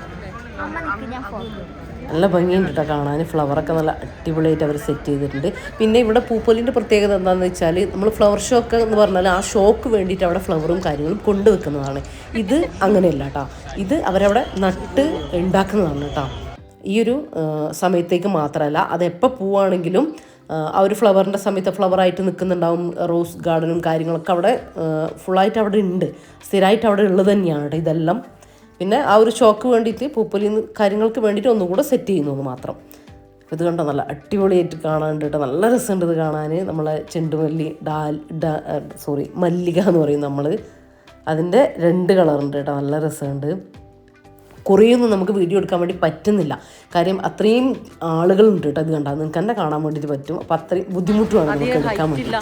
നല്ല ഭംഗിയുണ്ട് കേട്ടോ കാണാൻ ഫ്ലവറൊക്കെ നല്ല അടിപൊളിയായിട്ട് അവർ സെറ്റ് ചെയ്തിട്ടുണ്ട്. പിന്നെ ഇവിടെ പൂപ്പൊലിന്റെ പ്രത്യേകത എന്താണെന്ന് വെച്ചാൽ നമ്മൾ ഫ്ലവർ ഷോ ഒക്കെ എന്ന് പറഞ്ഞാൽ ആ ഷോക്ക് വേണ്ടിയിട്ട് അവിടെ ഫ്ലവറും കാര്യങ്ങളും കൊണ്ടുവെക്കുന്നതാണ് ഇത് അങ്ങനെയല്ല കേട്ടോ ഇത് അവരവിടെ നട്ട് ഉണ്ടാക്കുന്നതാണ് കേട്ടോ ഈ ഒരു സമയത്തേക്ക് മാത്രമല്ല അതെപ്പോൾ പോവുകയാണെങ്കിലും ആ, ഒരു ഫ്ലവറിന്റെ സമയത്ത് ഫ്ലവറായിട്ട് നിൽക്കുന്നുണ്ടാവും റോസ് ഗാർഡനും കാര്യങ്ങളൊക്കെ അവിടെ ഫുള്ളായിട്ട് അവിടെ ഉണ്ട്. സ്ഥിരമായിട്ട് അവിടെ ഉള്ളത് തന്നെയാണ് ഇതെല്ലാം പിന്നെ ആ ഒരു ഷോക്ക് വേണ്ടിയിട്ട് പൂപ്പൊലി കാര്യങ്ങൾക്ക് വേണ്ടിയിട്ട് ഒന്നുകൂടെ സെറ്റ് ചെയ്യുന്നു എന്ന് മാത്രം. ഇത് കണ്ടോ നല്ല അടിപൊളിയായിട്ട് കാണാൻ കേട്ടോ. നല്ല രസമുണ്ട് ഇത് കാണാൻ നമ്മളെ ചെണ്ടുമല്ലി ഡാൽ ഡാ സോറി മല്ലിക എന്ന് പറയും നമ്മൾ അതിന്റെ രണ്ട് കളറുണ്ട് കേട്ടോ നല്ല രസമുണ്ട്. കുറേയൊന്നും നമുക്ക് വീഡിയോ എടുക്കാൻ വേണ്ടി പറ്റുന്നില്ല. കാര്യം അത്രയും ആളുകളുണ്ട് കേട്ടോ ഇത് കണ്ടാൽ നിങ്ങൾക്ക് തന്നെ കാണാൻ വേണ്ടിയിട്ട് പറ്റും. അപ്പം അത്രയും ബുദ്ധിമുട്ടുമാണ് നമുക്ക് എടുക്കാൻ വേണ്ടിയിട്ട്.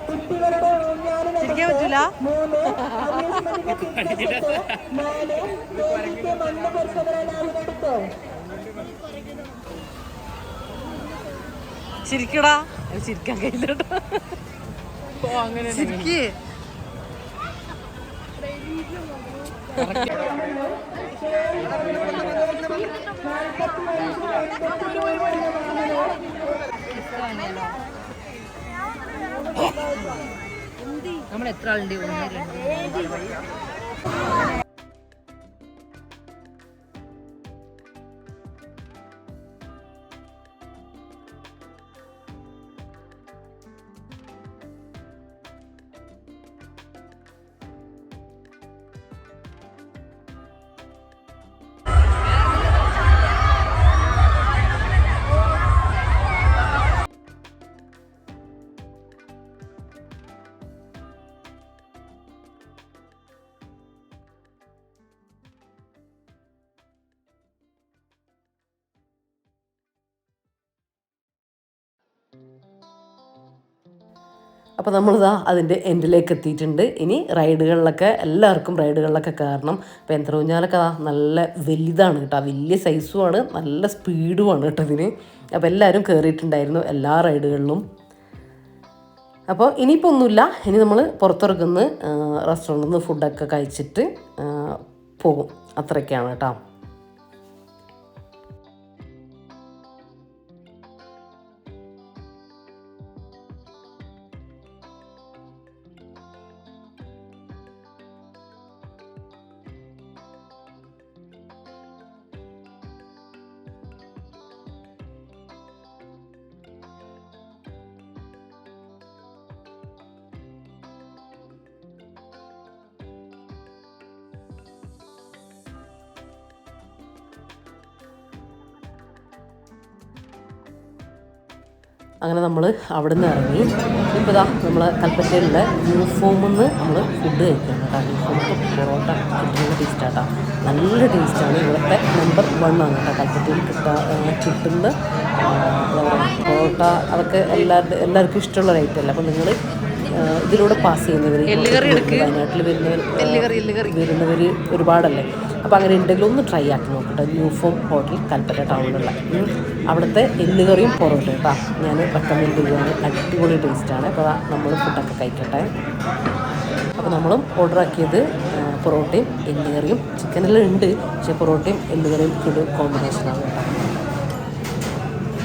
ചിരിക്കടാ അത് ചിരിക്കാൻ കഴിയില്ല കേട്ടോ ചിരിക്ക് നമ്മൾ എത്ര ആളുണ്ട്? ഒന്ന് രണ്ട് അപ്പോൾ നമ്മളിതാ അതിന്റെ എൻഡിലേക്ക് എത്തിയിട്ടുണ്ട്. ഇനി റൈഡുകളിലൊക്കെ എല്ലാവർക്കും റൈഡുകളിലൊക്കെ കയറണം. അപ്പോൾ യന്ത്രഊഞ്ഞാലൊക്കെ അതാ നല്ല വലുതാണ് കേട്ടോ. വലിയ സൈസുമാണ് നല്ല സ്പീഡുമാണ് കേട്ടോ ഇതിന്. അപ്പോൾ എല്ലാവരും കയറിയിട്ടുണ്ടായിരുന്നു എല്ലാ റൈഡുകളിലും. അപ്പോൾ ഇനിയിപ്പോൾ ഒന്നുമില്ല. ഇനി നമ്മൾ പുറത്തിറക്കുന്ന റെസ്റ്റോറന്റിൽ നിന്ന് ഫുഡൊക്കെ കഴിച്ചിട്ട് പോകും. അത്രയൊക്കെയാണ് കേട്ടോ. അവിടെ നിന്ന് ഇറങ്ങി. ഇപ്പോൾ ഇതാ നമ്മൾ കൽപ്പറ്റയിലുള്ള യൂണിഫോമിൽ നിന്ന് നമ്മൾ ഫുഡ് കഴിക്കുന്നത് കേട്ടോ യൂണിഫോം പൊറോട്ട കിട്ടുന്ന ടേസ്റ്റാട്ടോ നല്ല ടേസ്റ്റാണ് ഇവിടുത്തെ നമ്പർ വൺ ആണ് കേട്ടോ. കൽപ്പറ്റയിൽ കിട്ടാ കിട്ടുന്ന പൊറോട്ട അതൊക്കെ എല്ലാവരുടെ എല്ലാവർക്കും ഇഷ്ടമുള്ള ഒരു അപ്പോൾ നിങ്ങൾ ഇതിലൂടെ പാസ് ചെയ്യുന്നവർ വയനാട്ടിൽ വരുന്നവർ വരുന്നവർ ഒരുപാടല്ലേ? അപ്പോൾ അങ്ങനെ ഉണ്ടെങ്കിൽ ഒന്ന് ട്രൈ ആക്കി നോക്കട്ടെ. ന്യൂ ഫോം ഹോട്ടൽ കൽപ്പറ്റ ടൗണിലുള്ള. അവിടുത്തെ എല്ലുകറിയും പൊറോട്ട കേട്ടോ ഞാൻ റെക്കമെൻഡ് ചെയ്യുകയാണ് അടിപൊളി ടേസ്റ്റാണ് അപ്പോൾ നമ്മൾ ഫുഡൊക്കെ കഴിക്കട്ടെ. അപ്പോൾ നമ്മളും ഓർഡർ ആക്കിയത് പൊറോട്ടയും എല്ലുകറിയും. ചിക്കനെല്ലാം ഉണ്ട് പക്ഷേ പൊറോട്ടയും എല്ലുകറിയും ഒരു കോമ്പിനേഷനാണ് കേട്ടോ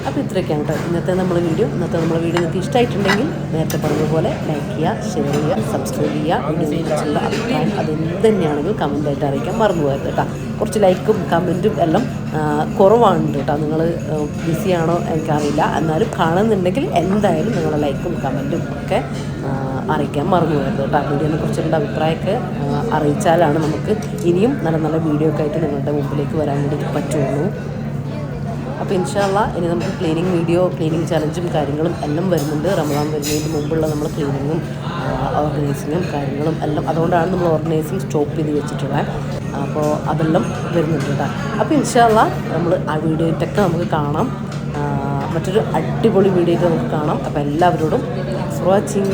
അപ്പോൾ ഇത്രയൊക്കെയാണ് കേട്ടോ. ഇന്നത്തെ നമ്മുടെ വീഡിയോ ഇന്നത്തെ നമ്മുടെ വീഡിയോ നിങ്ങൾക്ക് ഇഷ്ടമായിട്ടുണ്ടെങ്കിൽ നേരത്തെ പറഞ്ഞതുപോലെ ലൈക്ക് ചെയ്യുക ഷെയർ ചെയ്യുക സബ്സ്ക്രൈബ് ചെയ്യുക. ഇതിനെക്കുറിച്ചുള്ള അഭിപ്രായം അതെന്ത് തന്നെയാണെങ്കിൽ കമന്റായിട്ട് അറിയിക്കാൻ മറന്നു പോയത് കേട്ടോ. കുറച്ച് ലൈക്കും കമന്റും എല്ലാം കുറവാണ് കേട്ടോ. നിങ്ങൾ ബിസിയാണോ എനിക്കറിയില്ല. എന്നാലും കാണുന്നുണ്ടെങ്കിൽ എന്തായാലും നിങ്ങളുടെ ലൈക്കും കമന്റും ഒക്കെ അറിയിക്കാൻ മറന്നു പോയത് കേട്ടോ വീഡിയോനെ കുറിച്ചുള്ള അഭിപ്രായമൊക്കെ അറിയിച്ചാലാണ് നമുക്ക് ഇനിയും നല്ല നല്ല വീഡിയോ ഒക്കെ ആയിട്ട് നിങ്ങളുടെ മുമ്പിലേക്ക് വരാൻ വേണ്ടി പറ്റുള്ളൂ. അപ്പോൾ ഇൻഷാല്ല ഇനി നമുക്ക് ക്ലീനിങ് വീഡിയോ ക്ലീനിങ് ചലഞ്ചും കാര്യങ്ങളും എല്ലാം വരുന്നുണ്ട്. റമദാൻ വരുന്നതിന് മുമ്പുള്ള നമ്മൾ ക്ലീനിങ്ങും ഓർഗനൈസിങ്ങും കാര്യങ്ങളും എല്ലാം അതുകൊണ്ടാണ് നമ്മൾ ഓർഗനൈസിങ് സ്റ്റോപ്പ് ചെയ്ത് വെച്ചിട്ടുള്ളത് അപ്പോൾ അതെല്ലാം വരുന്നുണ്ട് കേട്ടോ അപ്പോൾ ഇൻഷാല്ല നമ്മൾ ആ വീഡിയോയിട്ടൊക്കെ നമുക്ക് കാണാം. മറ്റൊരു അടിപൊളി വീഡിയോയിട്ട് നമുക്ക് കാണാം. അപ്പോൾ എല്ലാവരോടും വാച്ചിങ്